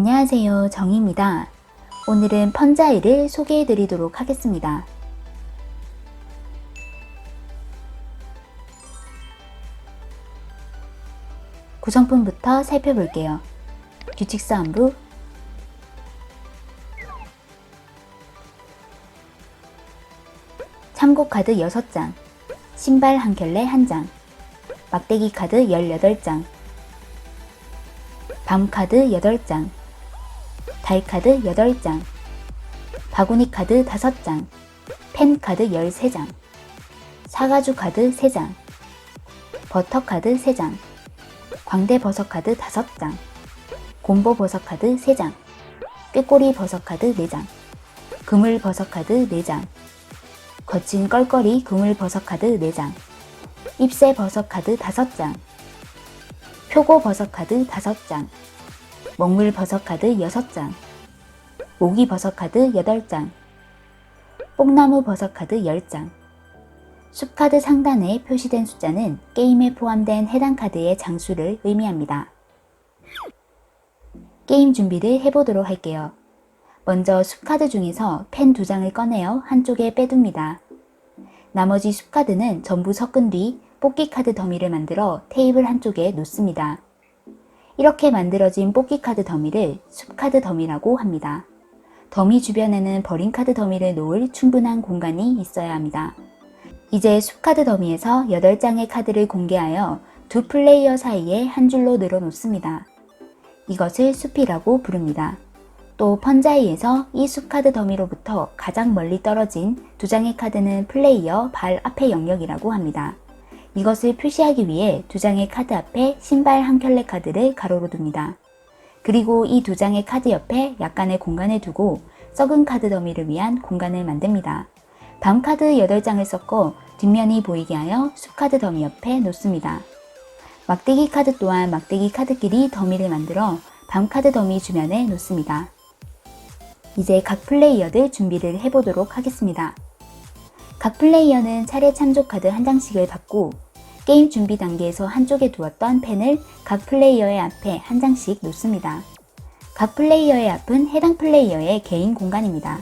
안녕하세요. 정입니다. 오늘은 펀자이를 소개해 드리도록 하겠습니다. 구성품부터 살펴볼게요. 규칙사항부 참고 카드 6장 신발 한 켤레 1장 막대기 카드 18장 밤 카드 8장 달카드 8장 바구니 카드 5장 펜 카드 13장 사가주 카드 3장 버터 카드 3장 광대 버섯 카드 5장 곰보 버섯 카드 3장 꾀꼬리 버섯 카드 4장 그물 버섯 카드 4장 거친 껄껄이 그물 버섯 카드 4장 잎새 버섯 카드 5장 표고 버섯 카드 5장 먹물 버섯 카드 6장 모기 버섯 카드 8장 뽕나무 버섯 카드 10장 숲 카드 상단에 표시된 숫자는 게임에 포함된 해당 카드의 장수를 의미합니다. 게임 준비를 해보도록 할게요. 먼저 숲 카드 중에서 펜 두 장을 꺼내어 한쪽에 빼둡니다. 나머지 숲 카드는 전부 섞은 뒤 뽑기 카드 더미를 만들어 테이블 한쪽에 놓습니다. 이렇게 만들어진 뽑기 카드 더미를 숲 카드 더미라고 합니다. 더미 주변에는 버린 카드 더미를 놓을 충분한 공간이 있어야 합니다. 이제 숲 카드 더미에서 8장의 카드를 공개하여 두 플레이어 사이에 한 줄로 늘어놓습니다. 이것을 숲이라고 부릅니다. 또 펀자이에서 이 숲 카드 더미로부터 가장 멀리 떨어진 두 장의 카드는 플레이어 발 앞의 영역이라고 합니다. 이것을 표시하기 위해 두 장의 카드 앞에 신발 한 켤레 카드를 가로로 둡니다. 그리고 이 두 장의 카드 옆에 약간의 공간을 두고 썩은 카드 더미를 위한 공간을 만듭니다. 밤 카드 8장을 섞어 뒷면이 보이게 하여 숲카드 더미 옆에 놓습니다. 막대기 카드 또한 막대기 카드끼리 더미를 만들어 밤 카드 더미 주변에 놓습니다. 이제 각 플레이어들 준비를 해보도록 하겠습니다. 각 플레이어는 차례 참조 카드 한 장씩을 받고 게임 준비 단계에서 한쪽에 두었던 펜을 각 플레이어의 앞에 한 장씩 놓습니다. 각 플레이어의 앞은 해당 플레이어의 개인 공간입니다.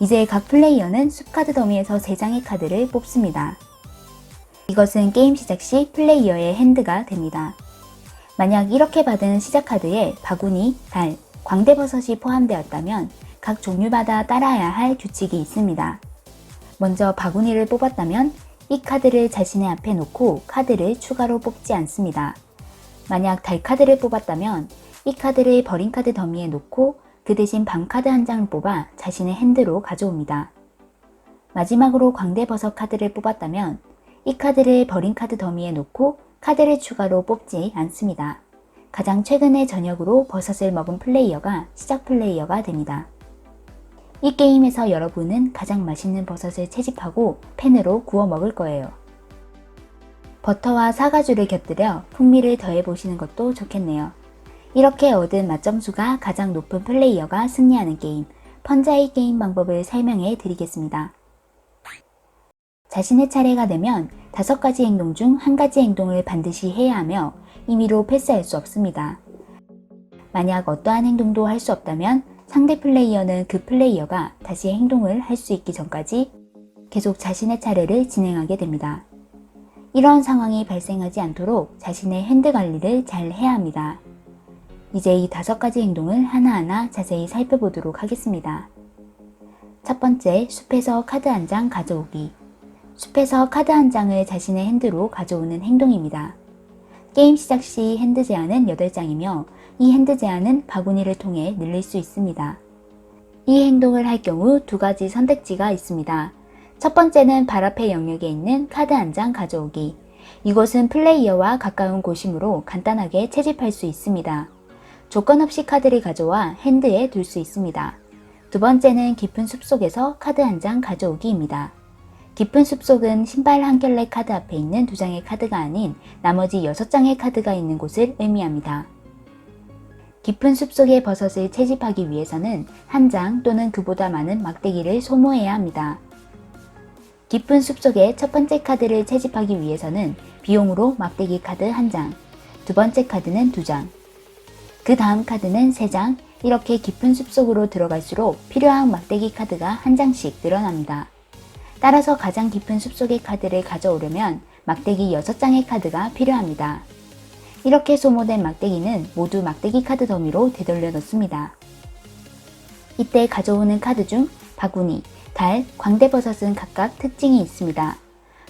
이제 각 플레이어는 숲카드 더미에서 3장의 카드를 뽑습니다. 이것은 게임 시작 시 플레이어의 핸드가 됩니다. 만약 이렇게 받은 시작 카드에 바구니, 달, 광대버섯이 포함되었다면 각 종류마다 따라야 할 규칙이 있습니다. 먼저 바구니를 뽑았다면 이 카드를 자신의 앞에 놓고 카드를 추가로 뽑지 않습니다. 만약 달 카드를 뽑았다면 이 카드를 버린 카드 더미에 놓고 그 대신 밤 카드 한 장을 뽑아 자신의 핸드로 가져옵니다. 마지막으로 광대버섯 카드를 뽑았다면 이 카드를 버린 카드 더미에 놓고 카드를 추가로 뽑지 않습니다. 가장 최근에 저녁으로 버섯을 먹은 플레이어가 시작 플레이어가 됩니다. 이 게임에서 여러분은 가장 맛있는 버섯을 채집하고 팬으로 구워 먹을 거예요. 버터와 사과주를 곁들여 풍미를 더해 보시는 것도 좋겠네요. 이렇게 얻은 맛점수가 가장 높은 플레이어가 승리하는 게임, 펀자이 게임 방법을 설명해 드리겠습니다. 자신의 차례가 되면 다섯 가지 행동 중 한 가지 행동을 반드시 해야 하며 임의로 패스할 수 없습니다. 만약 어떠한 행동도 할 수 없다면 상대 플레이어는 그 플레이어가 다시 행동을 할 수 있기 전까지 계속 자신의 차례를 진행하게 됩니다. 이런 상황이 발생하지 않도록 자신의 핸드 관리를 잘 해야 합니다. 이제 이 다섯 가지 행동을 하나하나 자세히 살펴보도록 하겠습니다. 첫 번째, 숲에서 카드 한 장 가져오기. 숲에서 카드 한 장을 자신의 핸드로 가져오는 행동입니다. 게임 시작 시 핸드 제한은 8장이며 이 핸드 제한은 바구니를 통해 늘릴 수 있습니다. 이 행동을 할 경우 두 가지 선택지가 있습니다. 첫 번째는 발 앞의 영역에 있는 카드 한 장 가져오기. 이곳은 플레이어와 가까운 곳이므로 간단하게 채집할 수 있습니다. 조건 없이 카드를 가져와 핸드에 둘 수 있습니다. 두 번째는 깊은 숲속에서 카드 한 장 가져오기입니다. 깊은 숲속은 신발 한 켤레 카드 앞에 있는 두 장의 카드가 아닌 나머지 여섯 장의 카드가 있는 곳을 의미합니다. 깊은 숲속의 버섯을 채집하기 위해서는 한 장 또는 그보다 많은 막대기를 소모해야 합니다. 깊은 숲속의 첫 번째 카드를 채집하기 위해서는 비용으로 막대기 카드 한 장, 두 번째 카드는 두 장, 그 다음 카드는 3장, 이렇게 깊은 숲속으로 들어갈수록 필요한 막대기 카드가 한 장씩 늘어납니다. 따라서 가장 깊은 숲속의 카드를 가져오려면 막대기 6장의 카드가 필요합니다. 이렇게 소모된 막대기는 모두 막대기 카드 더미로 되돌려 놓습니다. 이때 가져오는 카드 중 바구니, 달, 광대버섯은 각각 특징이 있습니다.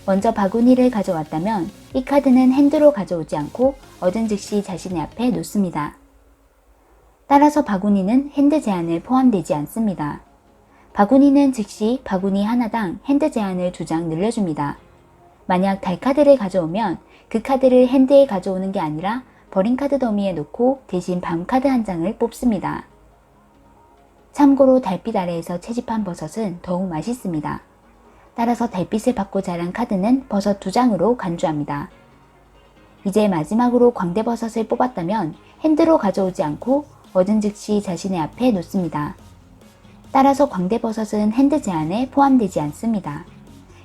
먼저 바구니를 가져왔다면 이 카드는 핸드로 가져오지 않고 얻은 즉시 자신의 앞에 놓습니다. 따라서 바구니는 핸드 제한을 포함되지 않습니다. 바구니는 즉시 바구니 하나당 핸드 제한을 두 장 늘려줍니다. 만약 달 카드를 가져오면 그 카드를 핸드에 가져오는 게 아니라 버린 카드 더미에 놓고 대신 밤 카드 한 장을 뽑습니다. 참고로 달빛 아래에서 채집한 버섯은 더욱 맛있습니다. 따라서 달빛을 받고 자란 카드는 버섯 두 장으로 간주합니다. 이제 마지막으로 광대버섯을 뽑았다면 핸드로 가져오지 않고 얻은 즉시 자신의 앞에 놓습니다. 따라서 광대버섯은 핸드 제한에 포함되지 않습니다.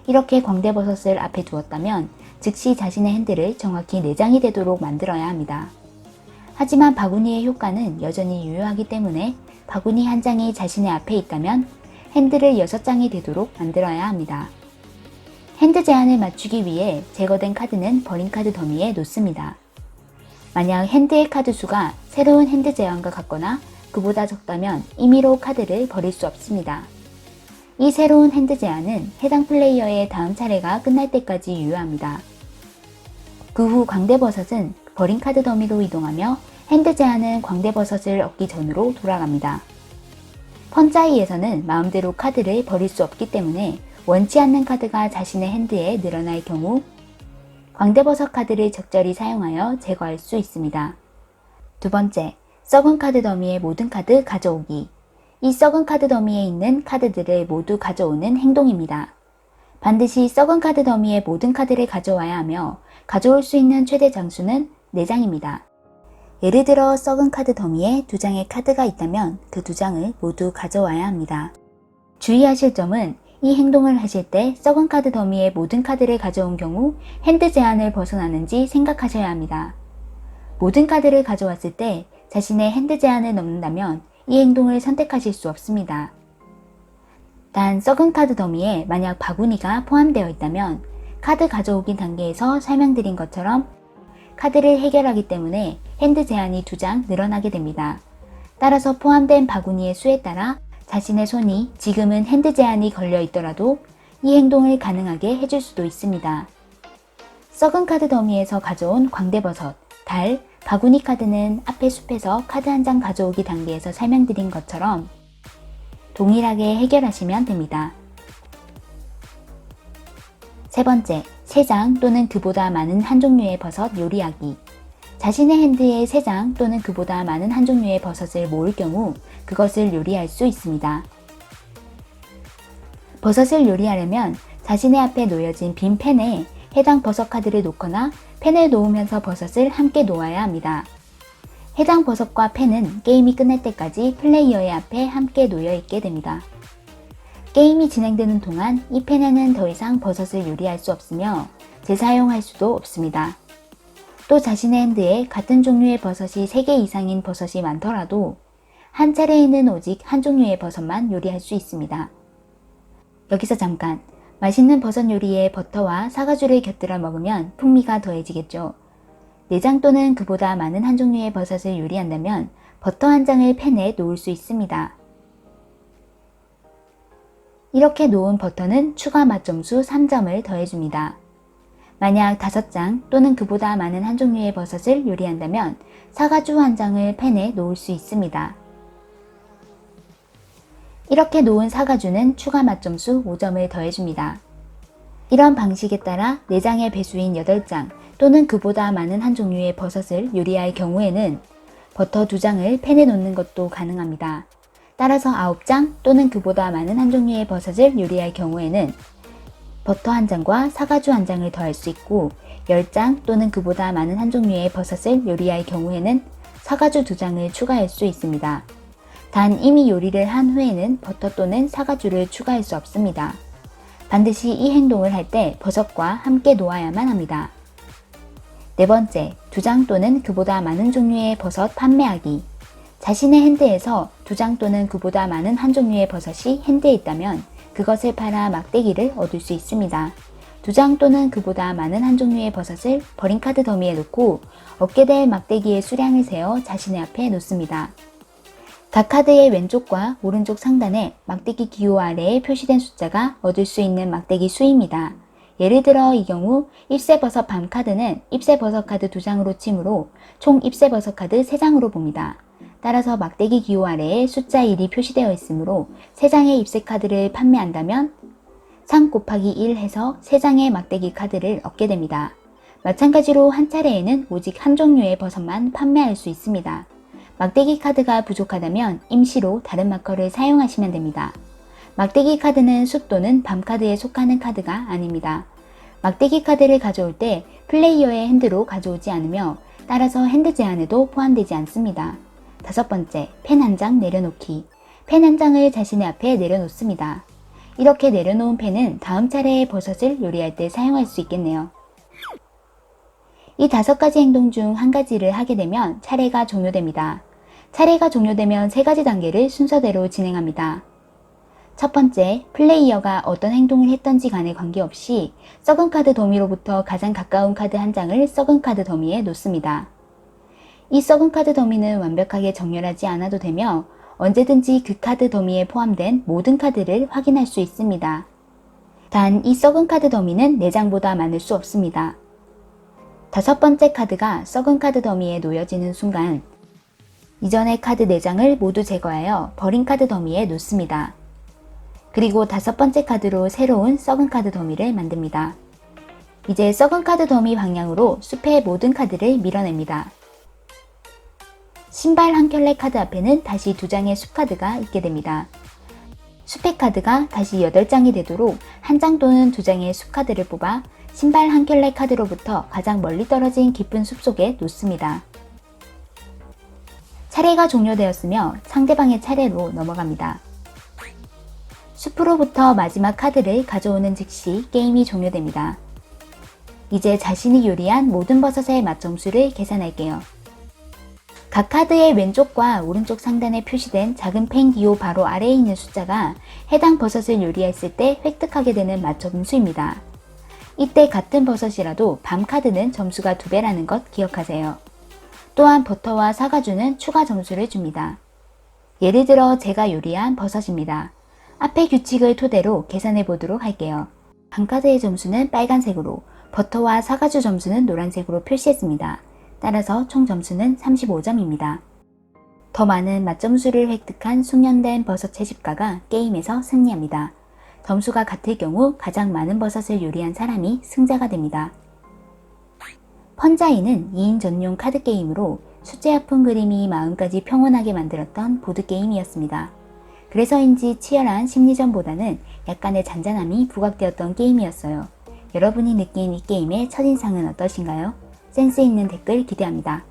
이렇게 광대버섯을 앞에 두었다면 즉시 자신의 핸드를 정확히 4장이 되도록 만들어야 합니다. 하지만 바구니의 효과는 여전히 유효하기 때문에 바구니 한 장이 자신의 앞에 있다면 핸드를 6장이 되도록 만들어야 합니다. 핸드 제한을 맞추기 위해 제거된 카드는 버린 카드 더미에 놓습니다. 만약 핸드의 카드 수가 새로운 핸드 제한과 같거나 그보다 적다면 임의로 카드를 버릴 수 없습니다. 이 새로운 핸드 제한은 해당 플레이어의 다음 차례가 끝날 때까지 유효합니다. 그 후 광대버섯은 버린 카드 더미로 이동하며 핸드 제한은 광대버섯을 얻기 전으로 돌아갑니다. 펀짜이에서는 마음대로 카드를 버릴 수 없기 때문에 원치 않는 카드가 자신의 핸드에 늘어날 경우 광대버섯 카드를 적절히 사용하여 제거할 수 있습니다. 두 번째, 썩은 카드 더미의 모든 카드 가져오기. 이 썩은 카드 더미에 있는 카드들을 모두 가져오는 행동입니다. 반드시 썩은 카드 더미의 모든 카드를 가져와야 하며 가져올 수 있는 최대 장수는 4장입니다. 예를 들어 썩은 카드 더미에 두 장의 카드가 있다면 그두 장을 모두 가져와야 합니다. 주의하실 점은 이 행동을 하실 때 썩은 카드 더미의 모든 카드를 가져온 경우 핸드 제한을 벗어나는지 생각하셔야 합니다. 모든 카드를 가져왔을 때 자신의 핸드 제한을 넘는다면 이 행동을 선택하실 수 없습니다. 단 썩은 카드 더미에 만약 바구니가 포함되어 있다면 카드 가져오기 단계에서 설명드린 것처럼 카드를 해결하기 때문에 핸드 제한이 두 장 늘어나게 됩니다. 따라서 포함된 바구니의 수에 따라 자신의 손이 지금은 핸드 제한이 걸려 있더라도 이 행동을 가능하게 해줄 수도 있습니다. 썩은 카드 더미에서 가져온 광대버섯, 달, 바구니 카드는 앞에 숲에서 카드 한 장 가져오기 단계에서 설명드린 것처럼 동일하게 해결하시면 됩니다. 세 번째, 3장 또는 그보다 많은 한 종류의 버섯 요리하기. 자신의 핸드에 3장 또는 그보다 많은 한 종류의 버섯을 모을 경우 그것을 요리할 수 있습니다. 버섯을 요리하려면 자신의 앞에 놓여진 빈 펜에 해당 버섯 카드를 놓거나 펜을 놓으면서 버섯을 함께 놓아야 합니다. 해당 버섯과 펜은 게임이 끝날 때까지 플레이어의 앞에 함께 놓여 있게 됩니다. 게임이 진행되는 동안 이 펜에는 더 이상 버섯을 요리할 수 없으며 재사용할 수도 없습니다. 또 자신의 핸드에 같은 종류의 버섯이 3개 이상인 버섯이 많더라도 한 차례에는 오직 한 종류의 버섯만 요리할 수 있습니다. 여기서 잠깐 맛있는 버섯 요리에 버터와 사과주를 곁들여 먹으면 풍미가 더해지겠죠. 내장 또는 그보다 많은 한 종류의 버섯을 요리한다면 버터 한 장을 팬에 놓을 수 있습니다. 이렇게 놓은 버터는 추가 맛점수 3점을 더해줍니다. 만약 5장 또는 그보다 많은 한 종류의 버섯을 요리한다면 사과주 한 장을 팬에 놓을 수 있습니다. 이렇게 놓은 사과주는 추가 맛점수 5점을 더해줍니다. 이런 방식에 따라 4장의 배수인 8장 또는 그보다 많은 한 종류의 버섯을 요리할 경우에는 버터 2장을 팬에 놓는 것도 가능합니다. 따라서 9장 또는 그보다 많은 한 종류의 버섯을 요리할 경우에는 버터 한 장과 사과주 한 장을 더할 수 있고 10장 또는 그보다 많은 한 종류의 버섯을 요리할 경우에는 사과주 두 장을 추가할 수 있습니다. 단 이미 요리를 한 후에는 버터 또는 사과주를 추가할 수 없습니다. 반드시 이 행동을 할 때 버섯과 함께 놓아야만 합니다. 네 번째, 두 장 또는 그보다 많은 종류의 버섯 판매하기. 자신의 핸드에서 두 장 또는 그보다 많은 한 종류의 버섯이 핸드에 있다면 그것을 팔아 막대기를 얻을 수 있습니다. 두 장 또는 그보다 많은 한 종류의 버섯을 버린 카드 더미에 놓고 얻게 될 막대기의 수량을 세어 자신의 앞에 놓습니다. 각 카드의 왼쪽과 오른쪽 상단에 막대기 기호 아래에 표시된 숫자가 얻을 수 있는 막대기 수입니다. 예를 들어 이 경우 ip새버섯 밤 카드는 ip새버섯 카드 2장으로 치므로 총 ip새버섯 카드 3장으로 봅니다. 따라서 막대기 기호 아래에 숫자 1이 표시되어 있으므로 3장의 ip새 카드를 판매한다면 3 곱하기 1 해서 3장의 막대기 카드를 얻게 됩니다. 마찬가지로 한 차례에는 오직 한 종류의 버섯만 판매할 수 있습니다. 막대기 카드가 부족하다면 임시로 다른 마커를 사용하시면 됩니다. 막대기 카드는 숲 또는 밤 카드에 속하는 카드가 아닙니다. 막대기 카드를 가져올 때 플레이어의 핸드로 가져오지 않으며 따라서 핸드 제한에도 포함되지 않습니다. 다섯 번째, 펜 한 장 내려놓기. 펜 한 장을 자신의 앞에 내려놓습니다. 이렇게 내려놓은 펜은 다음 차례의 버섯을 요리할 때 사용할 수 있겠네요. 이 다섯 가지 행동 중 한 가지를 하게 되면 차례가 종료됩니다. 차례가 종료되면 세 가지 단계를 순서대로 진행합니다. 첫 번째, 플레이어가 어떤 행동을 했던지 간에 관계없이 썩은 카드 더미로부터 가장 가까운 카드 한 장을 썩은 카드 더미에 놓습니다. 이 썩은 카드 더미는 완벽하게 정렬하지 않아도 되며 언제든지 그 카드 더미에 포함된 모든 카드를 확인할 수 있습니다. 단 이 썩은 카드 더미는 4장보다 많을 수 없습니다. 다섯 번째 카드가 썩은 카드 더미에 놓여지는 순간 이전의 카드 4장을 모두 제거하여 버린 카드 더미에 놓습니다. 그리고 다섯 번째 카드로 새로운 썩은 카드 더미를 만듭니다. 이제 썩은 카드 더미 방향으로 숲의 모든 카드를 밀어냅니다. 신발 한 켤레 카드 앞에는 다시 두 장의 숲 카드가 있게 됩니다. 숲의 카드가 다시 8장이 되도록 한 장 또는 두 장의 숲 카드를 뽑아 신발 한 켤레 카드로부터 가장 멀리 떨어진 깊은 숲 속에 놓습니다. 차례가 종료되었으며 상대방의 차례로 넘어갑니다. 숲으로부터 마지막 카드를 가져오는 즉시 게임이 종료됩니다. 이제 자신이 요리한 모든 버섯의 맛점수를 계산할게요. 각 카드의 왼쪽과 오른쪽 상단에 표시된 작은 펜 기호 바로 아래에 있는 숫자가 해당 버섯을 요리했을 때 획득하게 되는 맛점수입니다. 이때 같은 버섯이라도 밤 카드는 점수가 두 배라는 것 기억하세요. 또한 버터와 사과주는 추가 점수를 줍니다. 예를 들어 제가 요리한 버섯입니다. 앞의 규칙을 토대로 계산해 보도록 할게요. 밤카드의 점수는 빨간색으로, 버터와 사과주 점수는 노란색으로 표시했습니다. 따라서 총 점수는 35점입니다. 더 많은 맛점수를 획득한 숙련된 버섯 채집가가 게임에서 승리합니다. 점수가 같을 경우 가장 많은 버섯을 요리한 사람이 승자가 됩니다. 펀자이는 2인 전용 카드 게임으로 수제 아픈 그림이 마음까지 평온하게 만들었던 보드게임이었습니다. 그래서인지 치열한 심리전보다는 약간의 잔잔함이 부각되었던 게임이었어요. 여러분이 느낀 이 게임의 첫인상은 어떠신가요? 센스 있는 댓글 기대합니다.